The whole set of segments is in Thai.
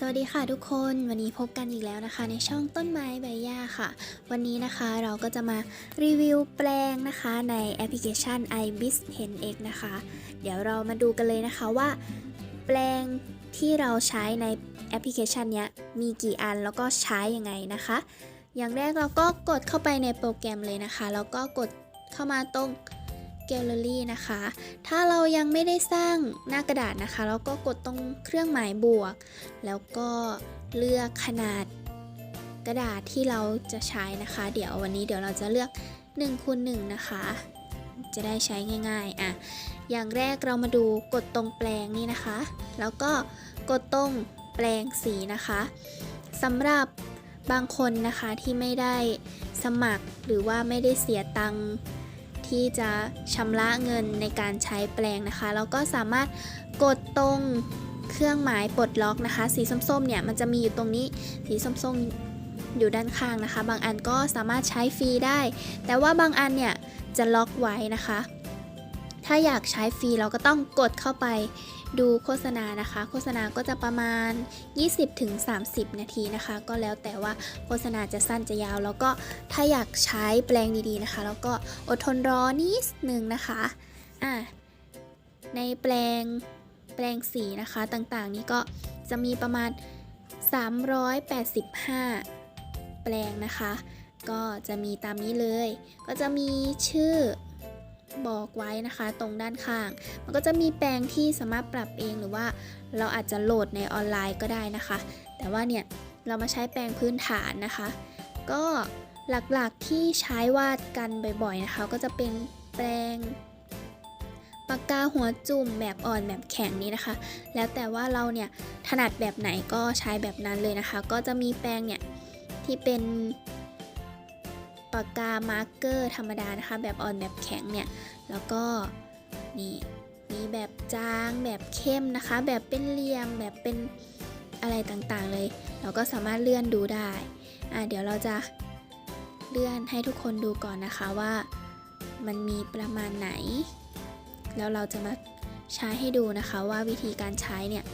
สวัสดีค่ะทุกคนวันนี้พบกันอีกแล้วนะคะ ในช่องต้นไม้ใบหญ้าค่ะ วันนี้นะคะเราก็จะมารีวิวแปลงนะคะในแอปพลิเคชัน ibis 10x นะคะ เดี๋ยวเรามาดูกันเลยนะคะว่า แปลงที่เราใช้ในแอปพลิเคชันนี้มีกี่อันแล้วก็ใช้ยังไงนะคะ อย่างแรกเราก็กดเข้าไปในโปรแกรมเลยนะคะ แล้วก็กดเข้ามาตรง แกลเลอรี่นะคะ ถ้าเรายังไม่ได้สร้างหน้ากระดาษนะคะเราก็กดตรงเครื่องหมายบวก แล้วก็เลือกขนาดกระดาษที่เราจะใช้นะคะ เดี๋ยววันนี้เดี๋ยวเราจะเลือก1คูณ1นะคะ จะได้ใช้ง่ายๆอะอย่างแรกเรามาดูกดตรงแปลงนี่นะคะ แล้วก็กดตรงแปลงสีนะคะสำหรับบางคนนะคะที่ไม่ได้สมัครหรือว่าไม่ได้เสียตังค์ ที่จะชำระเงินในการใช้แปลงนะคะ แล้วก็สามารถกดตรงเครื่องหมายปลดล็อกนะคะ สีส้มๆเนี่ยมันจะมีอยู่ตรงนี้สีส้มๆอยู่ด้านข้างนะคะ บางอันก็สามารถใช้ฟรีได้ แต่ว่าบางอันเนี่ยจะล็อกไว้นะคะ ถ้าอยากใช้ฟรีเราก็ต้องกดเข้าไป ดูโฆษณานะคะ โฆษณาก็จะประมาณ 20-30 นาทีนะคะ ก็แล้วแต่ว่าโฆษณาจะสั้นจะยาว แล้วก็ถ้าอยากใช้แปลงดีๆนะคะ แล้วก็อดทนรอนิดนึงนะคะอะในแปลงแปลงสีนะคะต่างๆ นี้ก็จะมีประมาณ 385 แปลงนะคะ ก็จะมีตามนี้เลย ก็จะมีชื่อ บอกไว้นะคะ ตรงด้านข้าง มันก็จะมีแปลงที่สามารถปรับเองหรือว่าเราอาจจะโหลดในออนไลน์ก็ได้นะคะ แต่ว่าเนี่ยเรามาใช้แปลงพื้นฐานนะคะ ก็หลักๆที่ใช้วาดกันบ่อยๆนะคะ ก็จะเป็นแปลงปากกาหัวจุ่มแบบอ่อนแบบแข็งนี้นะคะ แล้วแต่ว่าเราเนี่ยถนัดแบบไหนก็ใช้แบบนั้นเลยนะคะ ก็จะมีแปรงเนี่ยที่เป็น ปากกามาร์กเกอร์ธรรมดานะคะ แบบอ่อนแบบแข็งเนี่ย แล้วก็นี่มีแบบจางแบบเข้มนะคะ แบบเป็นเหลี่ยมแบบเป็นอะไรต่างๆเลย เราก็สามารถเลื่อนดูได้อะเดี๋ยวเราจะเลื่อนให้ทุกคนดูก่อนนะคะว่ามันมีประมาณไหน แล้วเราจะมาใช้ให้ดูนะคะว่าวิธีการใช้เนี่ย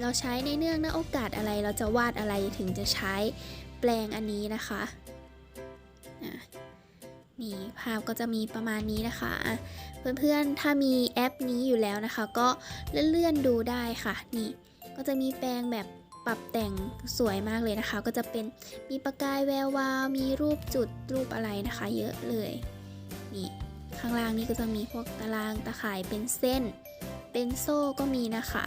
เราใช้ในเนื่องในโอกาสอะไรเราจะวาดอะไรถึงจะใช้แปลงอันนี้นะคะ นี่ภาพก็จะมีประมาณนี้นะคะ เพื่อนๆ ถ้ามีแอปนี้อยู่แล้วนะคะ ก็เลื่อนๆดูได้ค่ะ นี่ ก็จะมีแปลงแบบปรับแต่งสวยมากเลยนะคะ ก็จะเป็นมีประกายแวววาว มีรูปจุดรูปอะไรนะคะ เยอะเลย นี่ ข้างล่างนี่ก็จะมีพวกตารางตะข่ายเป็นเส้น เป็นโซ่ก็มีนะคะ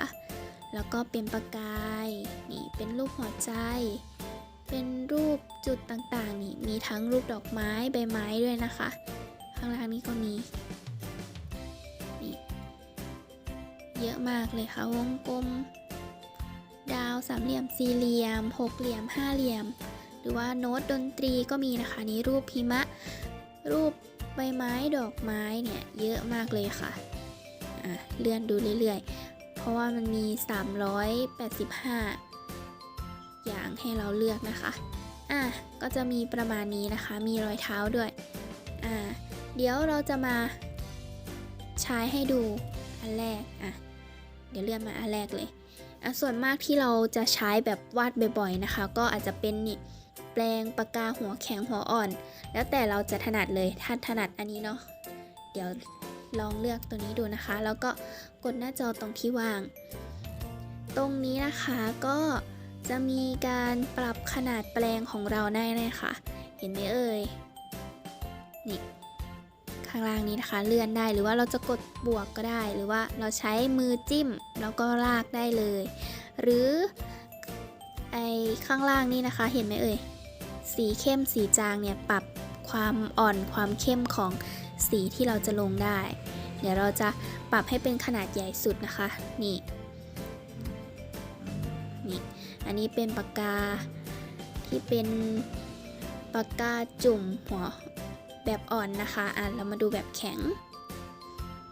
แล้วก็เป็นประกาย นี่ เป็นรูปหัวใจ เป็นรูปจุดต่างๆนี่มีทั้งรูปดอกไม้ใบไม้ด้วยนะคะ ข้างล่างนี้ก็มีนี่เยอะมากเลยค่ะวงกลม ดาวสามเหลี่ยมสี่เหลี่ยมหกเหลี่ยมห้าเหลี่ยม หรือว่าโน้ตดนตรีก็มีนะคะนี่รูปหิมะ รูปใบไม้ดอกไม้เนี่ยเยอะมากเลยค่ะอะเลื่อนดูเรื่อยๆ เพราะว่ามันมี 385 อย่างให้เราเลือกนะคะ อะก็จะมีประมาณนี้นะคะ มีรอยเท้าด้วย อ่า เดี๋ยวเราจะมา ใช้ให้ดูอันแรก อะ เดี๋ยวเลื่อนมาอันแรกเลย อะ ส่วนมากที่เราจะใช้แบบวาดบ่อยๆนะคะ ก็อาจจะเป็นนี่แปลงปากกาหัวแข็งหัวอ่อน แล้วแต่เราจะถนัดเลย ถ้าถนัดอันนี้เนาะ เดี๋ยวลองเลือกตัวนี้ดูนะคะ แล้วก็กดหน้าจอตรงที่ว่าง ตรงนี้นะคะก็ จะมีการปรับขนาดแปลงของเราได้เลยค่ะ เห็นไหมเอ่ย นี่ข้างล่างนี้นะคะเลื่อนได้หรือว่าเราจะกดบวกก็ได้ หรือว่าเราใช้มือจิ้มแล้วก็ลากได้เลย หรือไอข้างล่างนี้นะคะ เห็นไหมเอ่ย สีเข้มสีจางเนี่ยปรับความอ่อนความเข้มของสีที่เราจะลงได้ เดี๋ยวเราจะปรับให้เป็นขนาดใหญ่สุดนะคะ นี่นี่ อันนี้เป็นปากกาที่เป็นปากกาจุ่มหัวแบบอ่อนนะคะ อะเรามาดูแบบแข็ง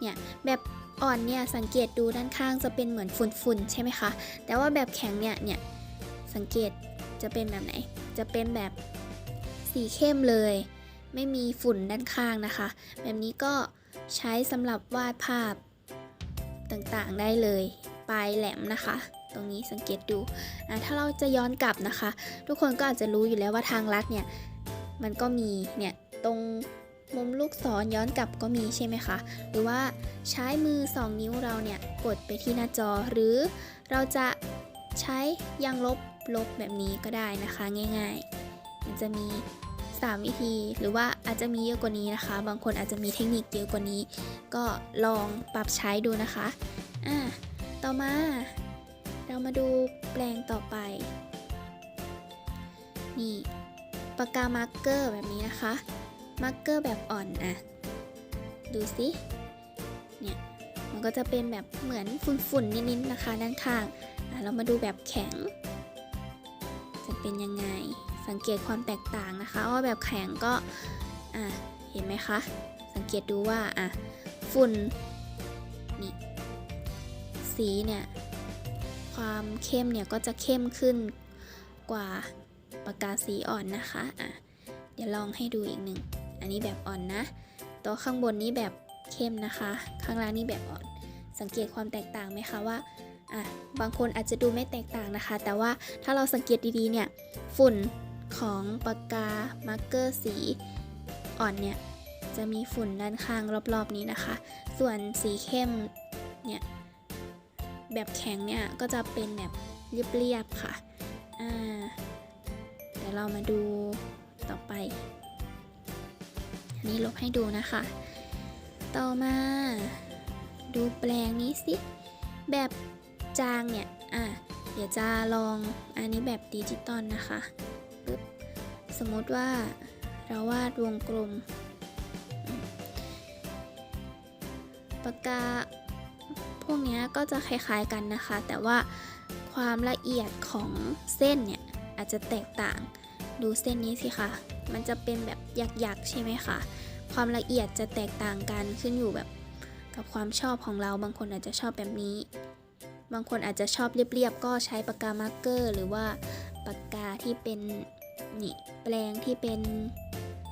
เนี่ยแบบอ่อนเนี่ยสังเกตดูด้านข้างจะเป็นเหมือนฝุ่นๆใช่ไหมคะ แต่ว่าแบบแข็งเนี่ยเนี่ยสังเกตจะเป็นแบบไหน จะเป็นแบบสีเข้มเลย ไม่มีฝุ่นด้านข้างนะคะ แบบนี้ก็ใช้สำหรับวาดภาพต่างๆได้เลย ปลายแหลมนะคะ ตรงนี้สังเกตดูอะถ้าเราจะย้อนกลับนะคะ ทุกคนก็อาจจะรู้อยู่แล้วว่าทางลัดเนี่ยมันก็มีเนี่ยตรงมุมลูกศรย้อนกลับก็มีใช่ไหมคะ หรือว่าใช้มือ 2 นิ้วเราเนี่ยกดไปที่หน้าจอหรือเราจะใช้ยางลบลบแบบนี้ก็ได้นะคะง่ายๆ มันจะมี 3 วิธีหรือว่าอาจจะมีเยอะกว่านี้นะคะ บางคนอาจจะมีเทคนิคเยอะกว่านี้ ก็ลองปรับใช้ดูนะคะอะต่อมา เรามาดูแปลงต่อไป นี่ปากกามาร์กเกอร์แบบนี้นะคะ มาร์กเกอร์แบบอ่อนอะดูสิเนี่ยมันก็จะเป็นแบบเหมือนฝุ่นๆนิดๆนะคะด้านข้างอะเรามาดูแบบแข็ง จะเป็นยังไงสังเกตความแตกต่างนะคะว่าแบบแข็งก็อะเห็นไหมคะ สังเกตดูว่าอะฝุ่นนี่สีเนี่ย ความเข้มเนี่ยก็จะเข้มขึ้นกว่าปากกาสีอ่อนนะคะอะเดี๋ยวลองให้ดูอีกหนึ่ง อันนี้แบบอ่อนนะ ตัวข้างบนนี้แบบเข้มนะคะ ข้างล่างนี่แบบอ่อน สังเกตความแตกต่างไหมคะว่าอะบางคนอาจจะดูไม่แตกต่างนะคะ แต่ว่าถ้าเราสังเกตดีๆเนี่ย ฝุ่นของปากกามาร์กเกอร์สีอ่อนเนี่ย จะมีฝุ่นด้านข้างรอบๆนี้นะคะ ส่วนสีเข้มเนี่ย แบบแข็งเนี่ยก็จะเป็นแบบเรียบๆค่ะอ่าเดี๋ยวเรามาดูต่อไป อันนี้ลบให้ดูนะคะ ต่อมาดูแปลงนี้สิ แบบจางเนี่ยอะเดี๋ยวจะลองอันนี้แบบดิจิตอลนะคะปึ๊บสมมติว่าเราวาดวงกลมอืมปากกา พวกนี้ก็จะคล้ายๆกันนะคะ แต่ว่าความละเอียดของเส้นเนี่ยอาจจะแตกต่าง ดูเส้นนี้สิคะ มันจะเป็นแบบหยักๆใช่ไหมคะ ความละเอียดจะแตกต่างกันขึ้นอยู่แบบกับความชอบของเรา บางคนอาจจะชอบแบบนี้ บางคนอาจจะชอบเรียบๆ ก็ใช้ปากกามาร์เกอร์ หรือว่าปากกาที่เป็นนี่แปลงที่เป็น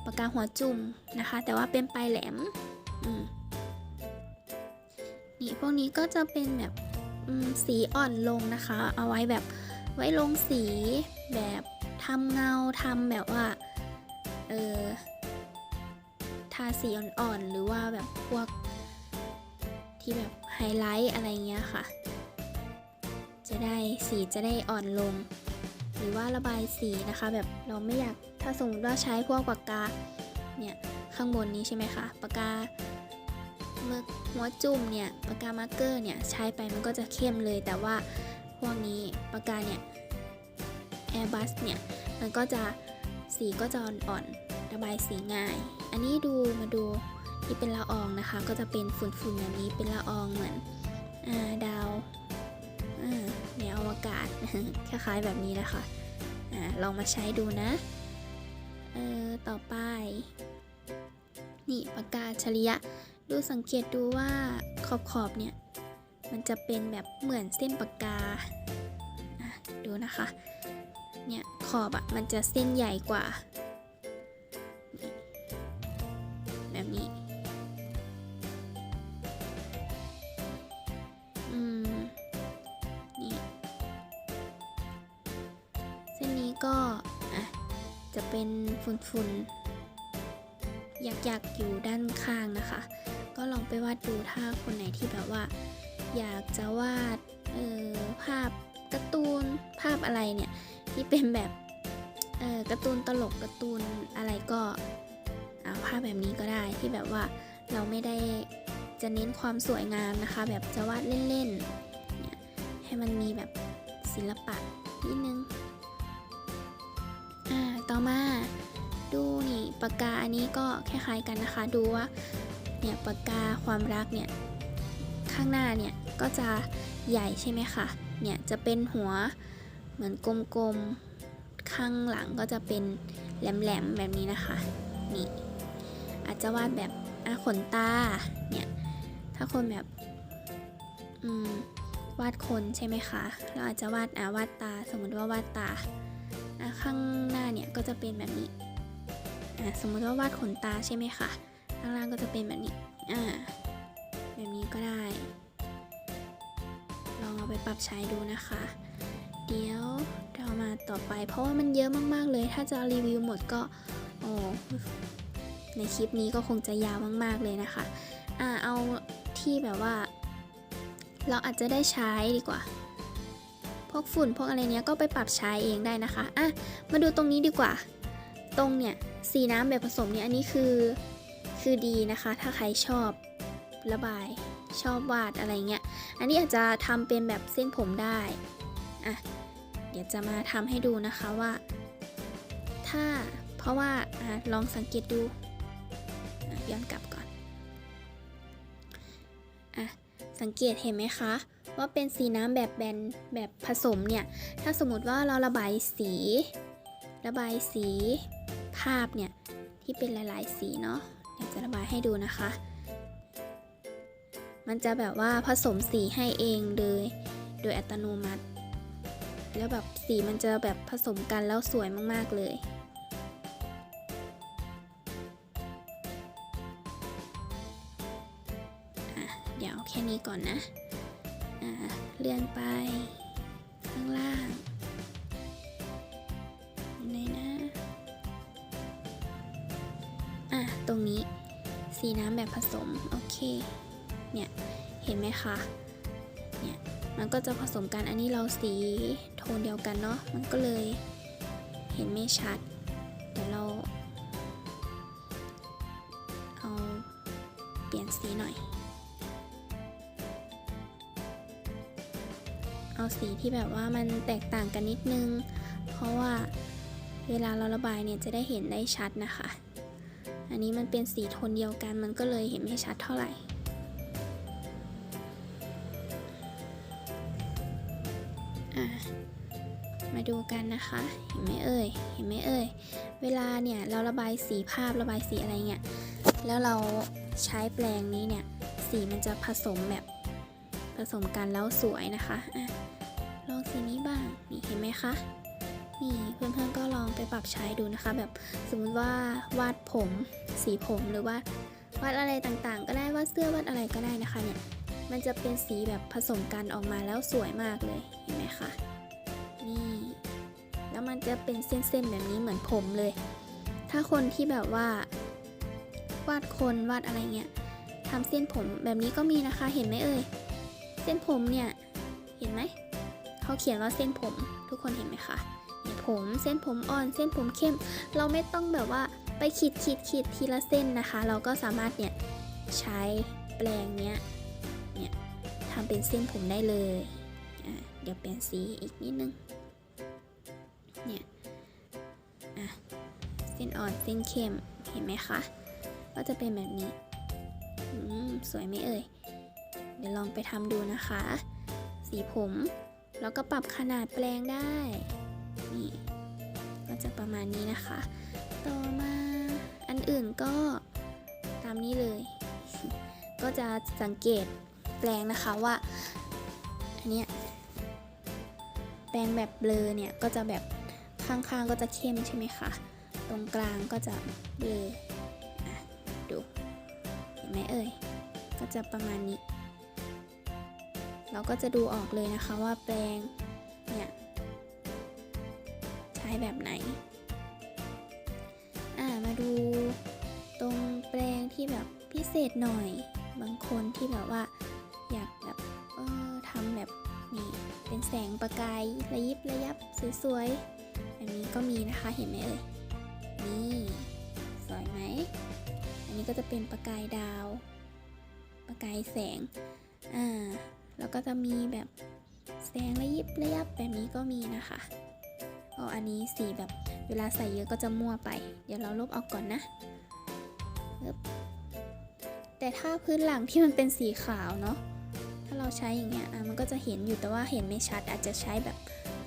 ปากกาหัวจุ่มนะคะ แต่ว่าเป็นปลายแหลม อืม พวกนี้ก็จะเป็นแบบสีอ่อนลงนะคะ เอาไว้แบบไว้ลงสีแบบทำเงาทำแบบว่าเออทาสีอ่อนๆ หรือว่าแบบพวกที่แบบไฮไลท์อะไรเงี้ยค่ะ จะได้สีจะได้อ่อนลง หรือว่าระบายสีนะคะแบบเราไม่อยากถ้าสมมติว่าใช้พวกปากกาเนี่ยข้างบนนี้ใช่ไหมคะปากกา มื่อหัวจุ่มเนี่ยปากกามาร์กเกอร์เนี่ยใช้ไปมันก็จะเข้มเลย แต่ว่าพวกนี้ปากกาเนี่ย Airbus เนี่ยมันก็จะสีก็จะอ่อนๆระบายสีง่าย อันนี้ดูมาดูที่เป็นละอองนะคะ ก็จะเป็นฝุ่นๆแบบนี้เป็นละอองเหมือนอาดาวอาในอวกาศคล้ายๆแบบนี้นะคะอลองมาใช้ดูนะเออต่อไป นี่ปากกาอัจฉริยะ ดูสังเกตดูว่าขอบๆเนี่ย มันจะเป็นแบบเหมือนเส้นปากกา ดูนะคะ เนี่ยขอบอะมันจะเส้นใหญ่กว่า แบบนี้ อืม นี่ เส้นนี้ก็อะจะเป็นฝุ่นๆหยักๆอยู่ด้านข้างนะคะ ก็ลองไปวาดดูถ้าคนไหนที่แบบว่า อยากจะวาดเออภาพการ์ตูนภาพอะไรเนี่ย ที่เป็นแบบเออการ์ตูนตลกการ์ตูนอะไรก็เอาภาพแบบนี้ก็ได้ที่แบบว่าเราไม่ได้จะเน้นความสวยงามนะคะ แบบจะวาดเล่นๆเนี่ยให้มันมีแบบศิลปะนิดนึงอ่าต่อมาดูนี่ปากกาอันนี้ก็คล้ายๆกันนะคะ ดูว่า เนี่ยปากกาความรักเนี่ยข้างหน้าเนี่ยก็จะใหญ่ใช่ไหมคะเนี่ยจะเป็นหัวเหมือนกลมๆข้างหลังก็จะเป็นแหลมๆแบบนี้นะคะนี่อาจจะวาดแบบอะขนตาเนี่ยถ้าคนแบบอืมวาดคนใช่ไหมคะ เราอาจจะวาดอะวาดตา สมมติว่าวาดตาข้างหน้าเนี่ยก็จะเป็นแบบนี้ สมมติว่าวาดขนตาใช่ไหมคะ ข้างล่างก็จะเป็นแบบนี้ อ่า แบบนี้ก็ได้ ลองเอาไปปรับใช้ดูนะคะ เดี๋ยวเรามาต่อไป เพราะว่ามันเยอะมากๆเลย ถ้าจะรีวิวหมดก็ โอ้ ในคลิปนี้ก็คงจะยาวมากๆเลยนะคะ อ่า เอาที่แบบว่า เราอาจจะได้ใช้ดีกว่าพวกฝุ่นพวกอะไรเนี้ยก็ไปปรับใช้เองได้นะคะ อะ มาดูตรงนี้ดีกว่า ตรงเนี่ย สีน้ำแบบผสมเนี่ย อันนี้คือ คือดีนะคะ ถ้าใครชอบระบายชอบวาดอะไรเงี้ย อันนี้อาจจะทำเป็นแบบเส้นผมได้อะเดี๋ยวจะมาทำให้ดูนะคะว่า ถ้าเพราะว่าอะลองสังเกตดูย้อนกลับก่อนอะสังเกตเห็นไหมคะ ว่าเป็นสีน้ำแบบแบนแบบผสมเนี่ย ถ้าสมมติว่าเราระบายสี ระบายสีภาพเนี่ย ที่เป็นหลาย ๆ สีเนาะ เดี๋ยวจะระบายให้ดูนะคะ มันจะแบบว่าผสมสีให้เองเลย โดยอัตโนมัติ แล้วแบบสีมันจะแบบผสมกันแล้วสวยมากๆเลยอะเดี๋ยวแค่นี้ก่อนนะอ่าเลื่อนไป ตรงนี้ สีน้ำแบบผสม โอเค เนี่ย เห็นไหมคะ เนี่ย มันก็จะผสมกัน อันนี้เราสีโทนเดียวกันเนาะ มันก็เลย เห็นไม่ชัด เดี๋ยวเรา เอาเปลี่ยนสีหน่อย เอาสีที่แบบว่ามันแตกต่างกันนิดนึง เพราะว่าเวลาเราระบายเนี่ยจะได้เห็นได้ชัดนะคะ อันนี้มันเป็นสีโทนเดียวกันมันก็เลยเห็นไม่ชัดเท่าไหร่ มาดูกันนะคะ เห็นไหมเอ่ย เห็นไหมเอ่ย เวลาเนี่ยเราระบายสีภาพระบายสีอะไรเงี้ยแล้วเราใช้แปรงนี้เนี่ย สีมันจะผสมแบบผสมกันแล้วสวยนะคะอะลองสีนี้บ้าง นี่เห็นไหมคะ นี่เพื่อนๆก็ลองไปปรับใช้ดูนะคะ แบบสมมติว่าวาดผมสีผมหรือว่าวาดอะไรต่างๆ ก็ได้วาดเสื้อวาดอะไรก็ได้นะคะเนี่ยมันจะเป็นสีแบบผสมกันออกมาแล้วสวยมากเลยเห็นไหมคะนี่แล้วมันจะเป็นเส้นๆแบบนี้เหมือนผมเลย ถ้าคนที่แบบว่าวาดคนวาดอะไรเงี้ยทำเส้นผมแบบนี้ก็มีนะคะเห็นไหมเอ่ยเส้นผมเนี่ยเห็นไหมเขาเขียนว่าเส้นผมทุกคนเห็นไหมคะ ผม เส้นผมอ่อน เส้นผมเข้ม เราไม่ต้องแบบว่าไปขีดขีดขีดทีละเส้นนะคะ เราก็สามารถเนี่ยใช้แปรงเนี้ยเนี่ยทำเป็นเส้นผมได้เลยเดี๋ยวเปลี่ยนสีอีกนิดนึงเนี่ยอะเส้นอ่อนเส้นเข้มเห็นไหมคะก็จะเป็นแบบนี้สวยไหมเอ่ย เดี๋ยวลองไปทำดูนะคะ สีผม แล้วก็ปรับขนาดแปลงได้ นี่ก็จะประมาณนี้นะคะ ต่อมาอันอื่นก็ตามนี้เลย ก็จะสังเกตแปลงนะคะว่าอันเนี้ยแปลงแบบเบลอเนี่ยก็จะแบบข้างๆก็จะเข้มใช่ไหมคะตรงกลางก็จะเบลอดูเห็นไหมเอ่ยก็จะประมาณนี้ เราก็จะดูออกเลยนะคะว่าแปลงเนี่ย แบบไหน อ่ามาดูตรงแปลงที่แบบพิเศษหน่อย บางคนที่แบบว่าอยากแบบเออทำแบบนี่เป็นแสงประกายระยิบระยับสวยๆแบบนี้ก็มีนะคะเห็นไหมเอ่ยนี่สวยไหมอันนี้ก็จะเป็นประกายดาว ประกายแสงอ่าแล้วก็จะมีแบบแสงระยิบระยับแบบนี้ก็มีนะคะ อ๋ออันนี้สีแบบเวลาใส่เยอะก็จะมั่วไป เดี๋ยวเราลบออกก่อนนะ แต่ถ้าพื้นหลังที่มันเป็นสีขาวเนาะ ถ้าเราใช้อย่างเงี้ยอะมันก็จะเห็นอยู่แต่ว่าเห็นไม่ชัด อาจจะใช้แบบ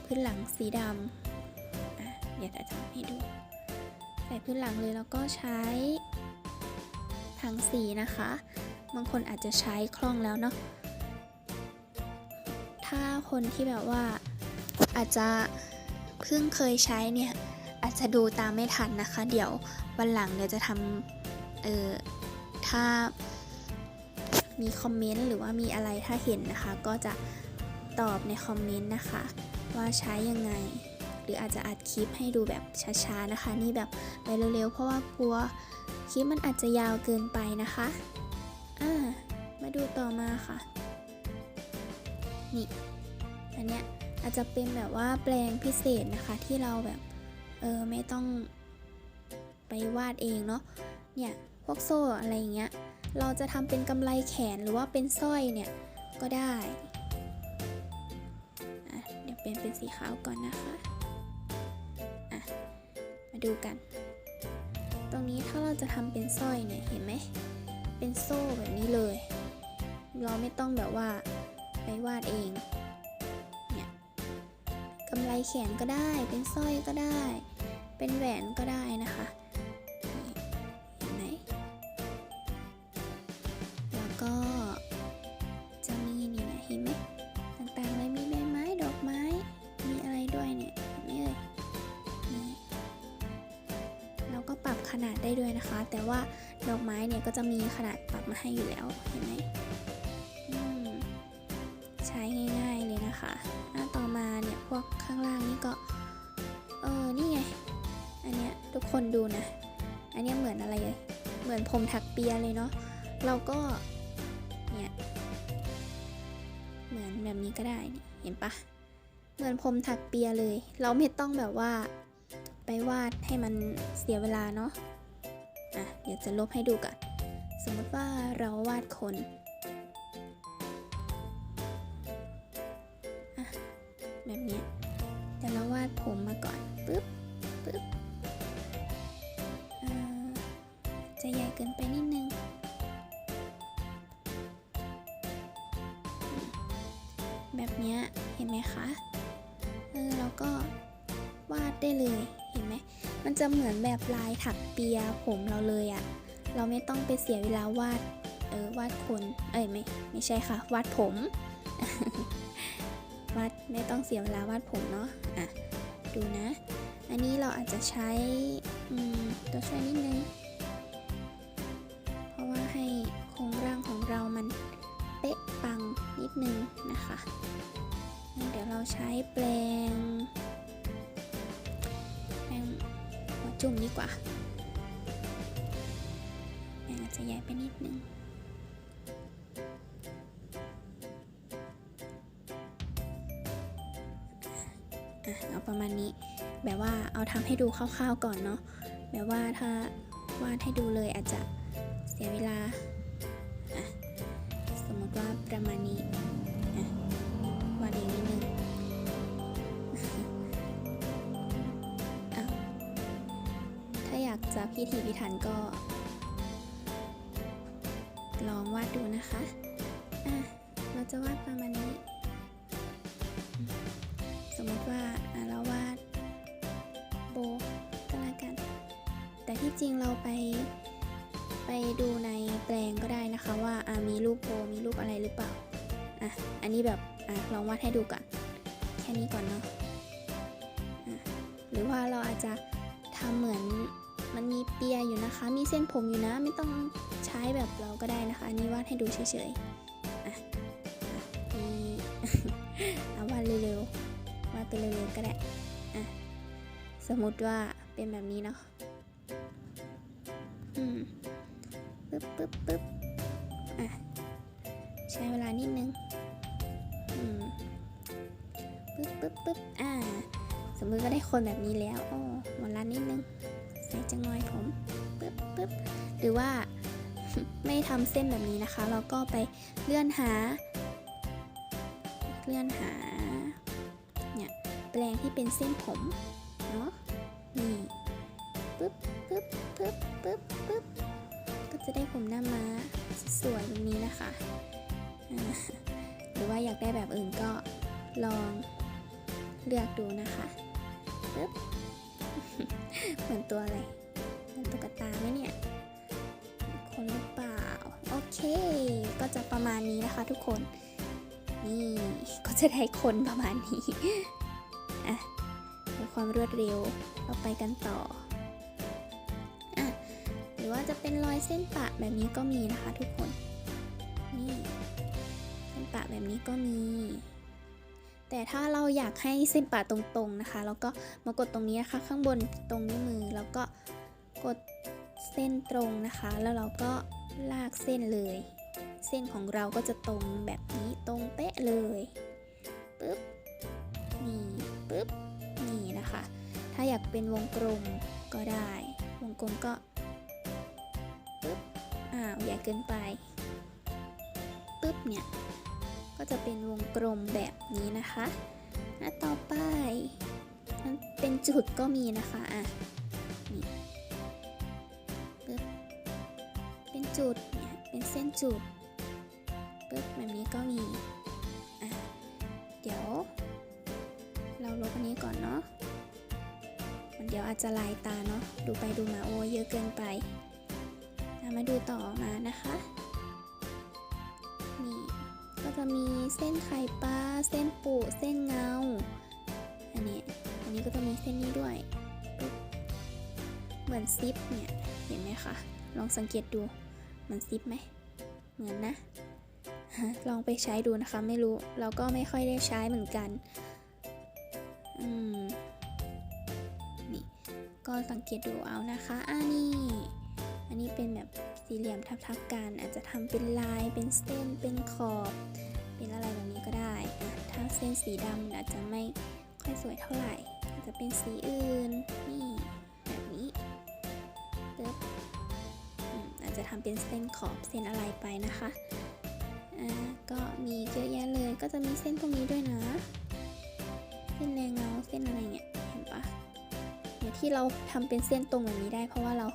พื้นหลังสีดำอะเดี๋ยวจะทำให้ดู ใส่พื้นหลังเลยแล้วก็ใช้ถังสีนะคะ บางคนอาจจะใช้คล่องแล้วเนาะ ถ้าคนที่แบบว่าอาจจะ เพิ่งเคยใช้เนี่ยอาจจะดูตามไม่ทันนะคะ เดี๋ยววันหลังเดี๋ยวจะทำเออถ้ามีคอมเมนต์หรือว่ามีอะไรถ้าเห็นนะคะ ก็จะตอบในคอมเมนต์นะคะ ว่าใช้ยังไง หรืออาจจะอัดคลิปให้ดูแบบช้าๆนะคะ นี่แบบไปเร็วๆเพราะว่ากลัวคลิปมันอาจจะยาวเกินไปนะคะอ่ามาดูต่อมาค่ะ นี่อันเนี้ย อาจจะเป็นแบบว่าแปลงพิเศษนะคะที่เราแบบเออไม่ต้องไปวาดเองเนาะเนี่ยพวกโซ่อะไรอย่างเงี้ยเราจะทำเป็นกำไรแขนหรือว่าเป็นสร้อยเนี่ยก็ได้เดี๋ยวเปลี่ยนเป็นสีขาวก่อนนะคะะมาดูกัน ตรงนี้ถ้าเราจะทำเป็นสร้อยเนี่ยเห็นไหมเป็นโซ่แบบนี้เลย เราไม่ต้องแบบว่าไปวาดเอง กำไรแขนก็ได้ เป็นสร้อยก็ได้ เป็นแหวนก็ได้นะคะเห็นไหมแล้วก็จะมีนี่นะเห็นไหมต่างๆเลยมีใบไม้ดอกไม้ มีอะไรด้วยเนี่ยนไหมเอ่ยนี่เราก็ปรับขนาดได้ด้วยนะคะ แต่ว่าดอกไม้เนี่ยก็จะมีขนาดปรับมาให้อยู่แล้วเห็นไหม คนดูนะ อันนี้เหมือนอะไรเลยเหมือนผมถักเปียเลยเนาะ เราก็เนี่ยเหมือนแบบนี้ก็ได้ เห็นปะเหมือนผมถักเปียเลย เราไม่ต้องแบบว่าไปวาดให้มันเสียเวลาเนาะ อะ เดี๋ยวจะลบให้ดูก่อนสมมติว่าเราวาดคน มือนแบบลายถักเปียผมเราเลยอะเราไม่ต้องไปเสียเวลาวาด เออวาดคน เอ้ยไม่ไม่ใช่ค่ะ วาดผม วาดไม่ต้องเสียเวลาวาดผมเนาะ อะ ดูนะ อันนี้เราอาจจะใช้ตัวช่วยนิดนึง เพราะว่าให้โครงร่างของเรามันเป๊ะปังนิดนึงนะคะ เดี๋ยวเราใช้แปลง จุ่มดีกว่าแปลงอาจจะใหญ่ไปนิดนึงเอาประมาณนี้แบบว่าเอาทำให้ดูคร่าวๆก่อนเนาะแบบว่าถ้าวาดให้ดูเลยอาจจะเสียเวลา สมมติว่าประมาณนี้วาดองนิดนึง จะพิถีพิถันก็ ลองวาดดูนะคะอะเราจะวาดประมาณนี้ สมมติว่าอะเราวาดโบก็แล้วกัน แต่ที่จริงเราไปไปดูในแปลงก็ได้นะคะว่าอะมีรูปโบมีรูปอะไรหรือเปล่าอะอันนี้แบบอะลองวาดให้ดูก่อนแค่นี้ก่อนเนาะหรือว่าเราอาจจะทำเหมือน มันมีเปียอยู่นะคะ มีเส้นผมอยู่นะ ไม่ต้องใช้แบบเราก็ได้นะคะ อันนี้วาดให้ดูเฉยๆอะนี่เอาวาดเร็วๆวาดไปเร็วๆก็ได้อะสมมติว่าเป็นแบบนี้เนาะอืมปึ๊บปึ๊บปึ๊บอะใช้เวลานิดนึงอืมปึ๊บปึ๊บปึ๊บอ่าสมมติก็ได้คนแบบนี้แล้วโอ้หมดละนิดนึง ใส่จังงอยผมปึ๊บปึ๊บหรือว่าไม่ทำเส้นแบบนี้นะคะ เราก็ไปเลื่อนหา เลื่อนหาเนี่ยแปลงที่เป็นเส้นผมเนาะนี่ปึ๊บปึ๊บปึ๊บปึ๊บปึ๊บก็จะได้ผมหน้าม้าสวยแบบนี้นะคะหรือว่าอยากได้แบบอื่นก็ลองเลือกดูนะคะปึ๊บ เหมือนตัวอะไรเหมือนตุ๊กตาไหมเนี่ย คนหรือเปล่า โอเค ก็จะประมาณนี้นะคะทุกคน นี่ก็จะได้คนประมาณนี้ อะด้วยความรวดเร็ว เราไปกันต่อ อะ หรือว่าจะเป็นรอยเส้นปะแบบนี้ก็มีนะคะทุกคน นี่ เส้นปะแบบนี้ก็มี แต่ถ้าเราอยากให้เส้นปะตรงๆนะคะแล้วก็มากดตรงนี้นะคะข้างบนตรงนิ้วมือแล้วก็กดเส้นตรงนะคะ แล้วเราก็ลากเส้นเลย เส้นของเราก็จะตรงแบบนี้ตรงเป๊ะเลยปึ๊บนี่ปึ๊บนี่นะคะ ถ้าอยากเป็นวงกลมก็ได้ วงกลมก็ปึ๊บอ้าวใหญ่เกินไปปึ๊บเนี่ย ก็จะเป็นวงกลมแบบนี้นะคะอะต่อไปเป็นจุดก็มีนะคะอะนี่ปึ๊บเป็นจุดเนี่ยเป็นเส้นจุดปึ๊บแบบนี้ก็มีอะเดี๋ยว เราลบอันนี้ก่อนเนาะมันเดี๋ยวอาจจะลายตาเนาะดูไปดูมาโอ้เยอะเกินไปมาดูต่อมานะคะ จะมีเส้นไข่ปลาเส้นปูเส้นเงา อันนี้อันนี้ก็จะมีเส้นนี้ด้วย เหมือนซิปเนี่ยเห็นไหมคะลองสังเกตดูเหมือนซิปไหมเหมือนนะลองไปใช้ดูนะคะไม่รู้เราก็ไม่ค่อยได้ใช้เหมือนกันอืมนี่ก็สังเกตดูเอานะคะอ่านี่อันนี้เป็นแบบสี่เหลี่ยมทับๆกันอาจจะทำเป็นลายเป็นเส้นเป็นขอบ เป็นอะไรแบบนี้ก็ได้ ถ้าเส้นสีดำอาจจะไม่ค่อยสวยเท่าไหร่ อาจจะเป็นสีอื่น นี่ แบบนี้ปึ๊บอืมอาจจะทำเป็นเส้นขอบเส้นอะไรไปนะคะก็มีเยอะแยะเลย ก็จะมีเส้นตรงนี้ด้วยนะ เส้นแรงเงาเส้นอะไรเนี่ยเห็นปะเนี่ยที่เราทำเป็นเส้นตรงแบบนี้ได้ เพราะว่าเรา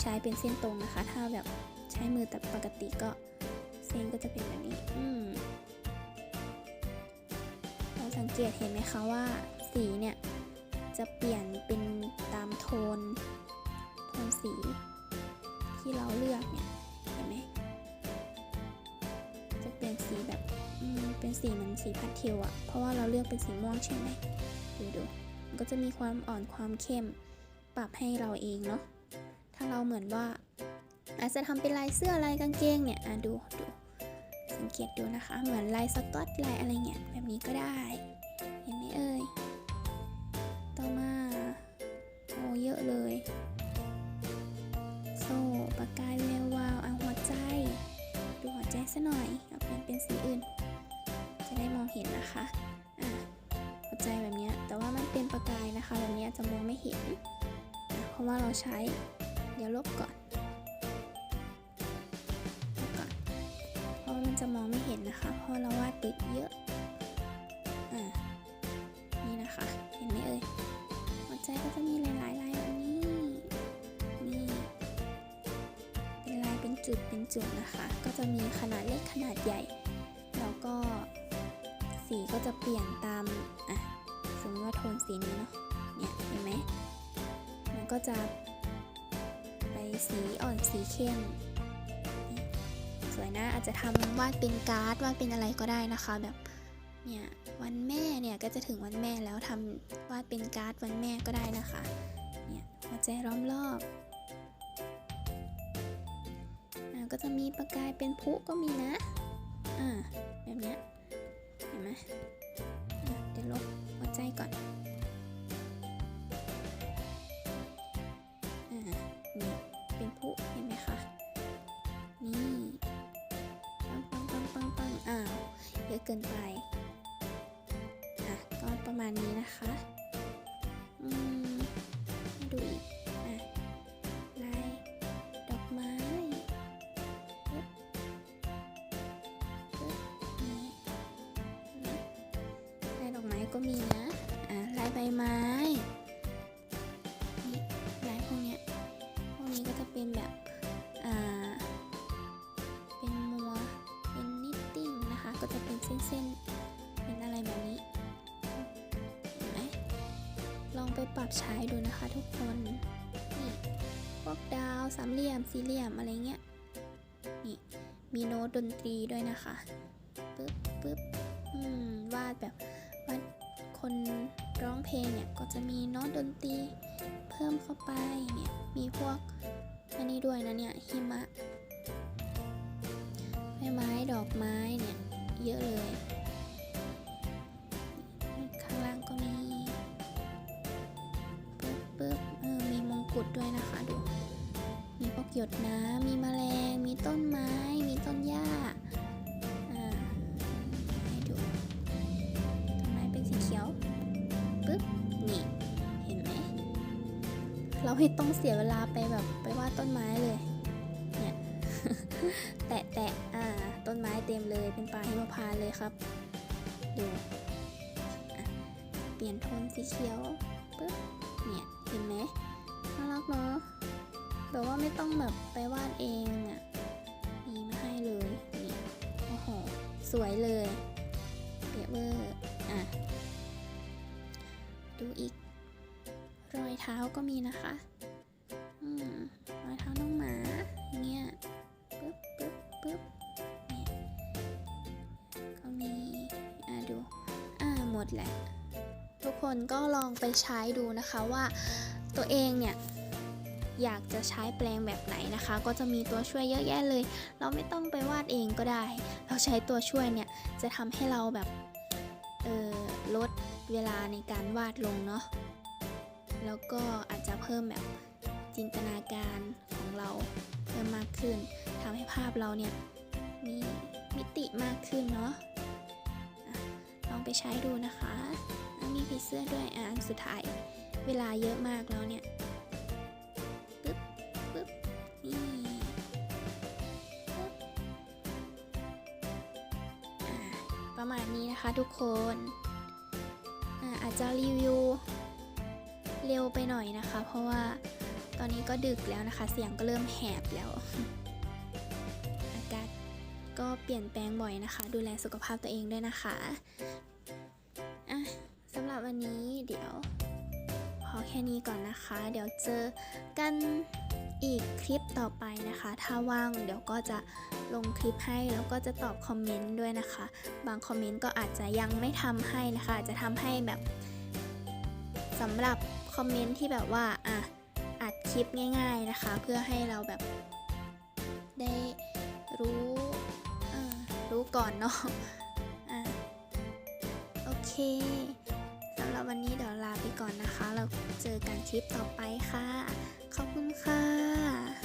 ใช้เป็นเส้นตรงนะคะ ถ้าแบบใช้มือแต่ปกติก็เส้นก็จะเป็นแบบนี้ อืม สังเกตเห็นไหมคะว่าสีเนี่ยจะเปลี่ยนเป็นตามโทน โทนสีที่เราเลือกเนี่ยเห็นไหมจะเปลี่ยนสีแบบเป็นสีเหมือนสีพาสเทลอะเพราะว่าเราเลือกเป็นสีม่วงใช่ไหมดูดูมันก็จะมีความอ่อนความเข้มปรับให้เราเองเนาะถ้าเราเหมือนว่าอาจจะทำเป็นลายเสื้อลายกางเกงเนี่ยอะดูดู สังเกตดูนะคะ เหมือนลายสก๊อตลายอะไรเงี้ยแบบนี้ก็ได้ เห็นไหมเอ่ย ต่อมาโอ้เยอะเลย โซ่ปากกายแวววาวเอาหัวใจ ดูหัวใจซะหน่อย เอาเปลี่ยนเป็นสีอื่น จะได้มองเห็นนะคะอะหัวใจแบบนี้แต่ว่ามันเป็นประกายนะคะแบบนี้จะมองไม่เห็น เพราะว่าเราใช้ เดี๋ยวลบก่อน จะมองไม่เห็นนะคะ เพราะเราวาดตึกเยอะอ่านี่นะคะ เห็นไหมเอ่ยหัวใจก็จะมีหลายๆลายแบบนี้นี่เป็นลายเป็นจุดเป็นจุดนะคะ ก็จะมีขนาดเล็กขนาดใหญ่ แล้วก็สีก็จะเปลี่ยนตามอะสมมติว่าโทนสีนี้เนาะเนี่ยเห็นไหมมันก็จะไปสีอ่อนสีเข้ม สวยนะ อาจจะทำวาดเป็นการ์ดวาดเป็นอะไรก็ได้นะคะ แบบเนี่ยวันแม่เนี่ยก็จะถึงวันแม่แล้วทำวาดเป็นการ์ดวันแม่ก็ได้นะคะเนี่ยหัวใจล้อมรอบอ่าก็จะมีประกายเป็นพุก็มีนะอ่าแบบเนี้ยเห็นไหมเดี๋ยวลบหัวใจก่อน เกินไปอะก็ประมาณนี้นะคะอืมดูอีกอะลายดอกไม้ลายดอกไม้ก็มีนะอะลายใบไม้ ก็จะเป็นเส้นๆ เป็นอะไรแบบนี้เห็นไหมลองไปปรับใช้ดูนะคะทุกคนนี่พวกดาวสามเหลี่ยมสี่เหลี่ยมอะไรเงี้ยนี่มีโน้ตดนตรีด้วยนะคะปึ๊บปึ๊บอืมวาดแบบวาดคนร้องเพลงเนี่ยก็จะมีโน้ตดนตรีเพิ่มเข้าไปเนี่ยมีพวกอันนี้ด้วยนะเนี่ยหิมะใบไม้ดอกไม้เนี่ย เยอะเลย ข้างล่างก็มีปึ๊บปึ๊บเออมีมงกุฎด้วยนะคะดู มีพวกหยดน้ำมีแมลง มีต้นไม้ มีต้นหญ้าให้ดูต้ไมเป็นสีเขียวปึ๊บนี่เห็นไหมเราไม่ต้องเสียเวลาไปแบบไปวาดต้นไม้เลย เนี่ย แตะแตะ ต้นไม้เต็มเลยเป็นป่าหิมพานเลยครับดูเปลี่ยนโทนสีเขียวปึ๊บเนี่ยเห็นไหมน่ารักเนาะแบบว่าไม่ต้องแบบไปวาดเองอะมีมาให้เลยนี่โอ้โหสวยเลยเปียเบอร์อะดูอีก รอยเท้าก็มีนะคะ ดแหละ ทุกคนก็ลองไปใช้ดูนะคะว่าตัวเองเนี่ยอยากจะใช้แปลงแบบไหนนะคะ ก็จะมีตัวช่วยเยอะแยะเลย เราไม่ต้องไปวาดเองก็ได้ เราใช้ตัวช่วยเนี่ยจะทำให้เราแบบเออลดเวลาในการวาดลงเนาะแล้วก็อาจจะเพิ่มแบบจินตนาการของเราเพิ่มมากขึ้นทำให้ภาพเราเนี่ยมีมิติมากขึ้นเนาะ องไปใช้ดูนะคะอะมีผีเสื้อด้วยอะอันสุดท้าย เวลาเยอะมากแล้วเนี่ยปึ๊บปึ๊บนี่ปึ๊บประมาณนี้นะคะทุกคนอาอาจจะรีวิวเร็วไปหน่อยนะคะ เพราะว่าตอนนี้ก็ดึกแล้วนะคะ เสียงก็เริ่มแหบแล้ว ก็เปลี่ยนแปลงบ่อยนะคะ ดูแลสุขภาพตัวเองด้วยนะคะอะสำหรับวันนี้เดี๋ยวพอแค่นี้ก่อนนะคะ เดี๋ยวเจอกันอีกคลิปต่อไปนะคะ ถ้าว่างเดี๋ยวก็จะลงคลิปให้แล้วก็จะตอบคอมเมนต์ด้วยนะคะ บางคอมเมนต์ก็อาจจะยังไม่ทำให้นะคะอาจจะทำให้แบบสำหรับคอมเมนต์ที่แบบว่าอะอัดคลิปง่าย ๆนะคะ เพื่อให้เราแบบได้รู้ รู้ก่อนเนาะอะโอเคสำหรับวันนี้เดี๋ยวลาไปก่อนนะคะ เราเจอกันคลิปต่อไปค่ะ ขอบคุณค่ะ